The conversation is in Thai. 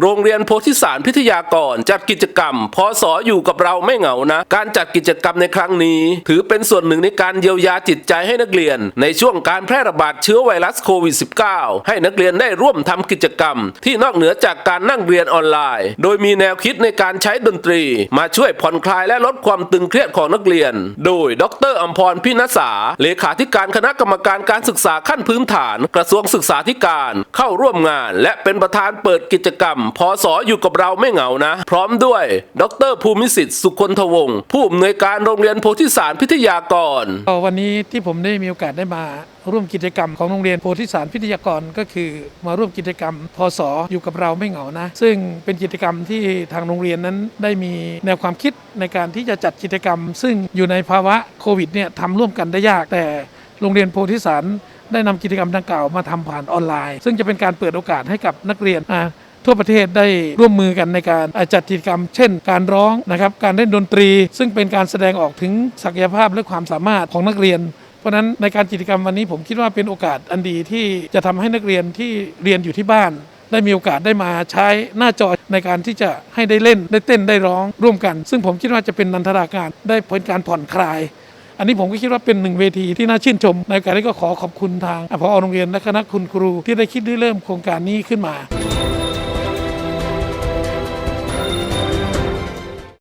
โรงเรียนโพธิสารพิทยากรจัดกิจกรรมพอสออยู่กับเราไม่เหงานะ การจัดกิจกรรมในครั้งนี้ ถือเป็นส่วนหนึ่งในการเยียวยาจิตใจให้นักเรียน ในช่วงการแพร่ระบาดเชื้อไวรัสโควิด -19 ให้นักเรียนได้ร่วมทำกิจกรรม ที่นอกเหนือจากการนั่งเรียนออนไลน์ โดยมีแนวคิดในการใช้ดนตรี มาช่วยผ่อนคลายและลดความตึงเครียดของนักเรียน โดย ดรอัมพรพินสาเลขาธิการคณะกรรมการการศึกษาขั้นพื้นฐาน กระทรวงศึกษาธิการ เข้าร่วมงาน และเป็นประธานเปิดกิจกรรมพอสออยู่กับเราไม่เหงานะ พร้อมด้วย ดรภูมิสิทธิ์สุคนทวงศ์ผู้อำนวยการโรงเรียนโพธิสารพิทยากร ก็วันนี้ที่ผมได้มีโอกาสได้มาร่วมกิจกรรมของโรงเรียนโพธิสารพิทยากรก็คือ มาร่วมกิจกรรมพศอยู่กับเราไม่เหงานะ ซึ่งเป็นกิจกรรมที่ทางโรงเรียนนั้นได้มีแนวความคิดในการที่จะจัดกิจกรรม ซึ่งอยู่ในภาวะโควิดเนี่ยทำร่วมกันได้ยากแต่โรงเรียนโพธิสารได้นำกิจกรรมดังกล่าวมาทำผ่านออนไลน์ ซึ่งจะเป็นการเปิดโอกาสให้กับนักเรียนอ่า ทั่วประเทศได้ร่วมมือกันในการจัดกิจกรรม เช่น การร้องนะครับการเล่นดนตรี ซึ่งเป็นการแสดงออกถึงศักยภาพและความสามารถของนักเรียนเพราะนั้นในการกิจกรรมวันนี้ผมคิดว่าเป็นโอกาสอันดีที่จะทำให้นักเรียนที่เรียนอยู่ที่บ้าน ได้มีโอกาสได้มาใช้หน้าจอในการที่จะให้ได้เล่นได้เต้นได้ร้องร่วมกัน ซึ่งผมคิดว่าจะเป็นนันทนาการได้เป็นการผ่อนคลาย อันนี้ผมก็คิดว่าเป็นหนึ่งเวทีที่น่าชื่นชม ในกาสนี้ก็ขอขอบคุณทางผอโรงเรียนและคณะคุณครูที่ได้คิดได้เริ่มโครงการนี้ขึ้นมา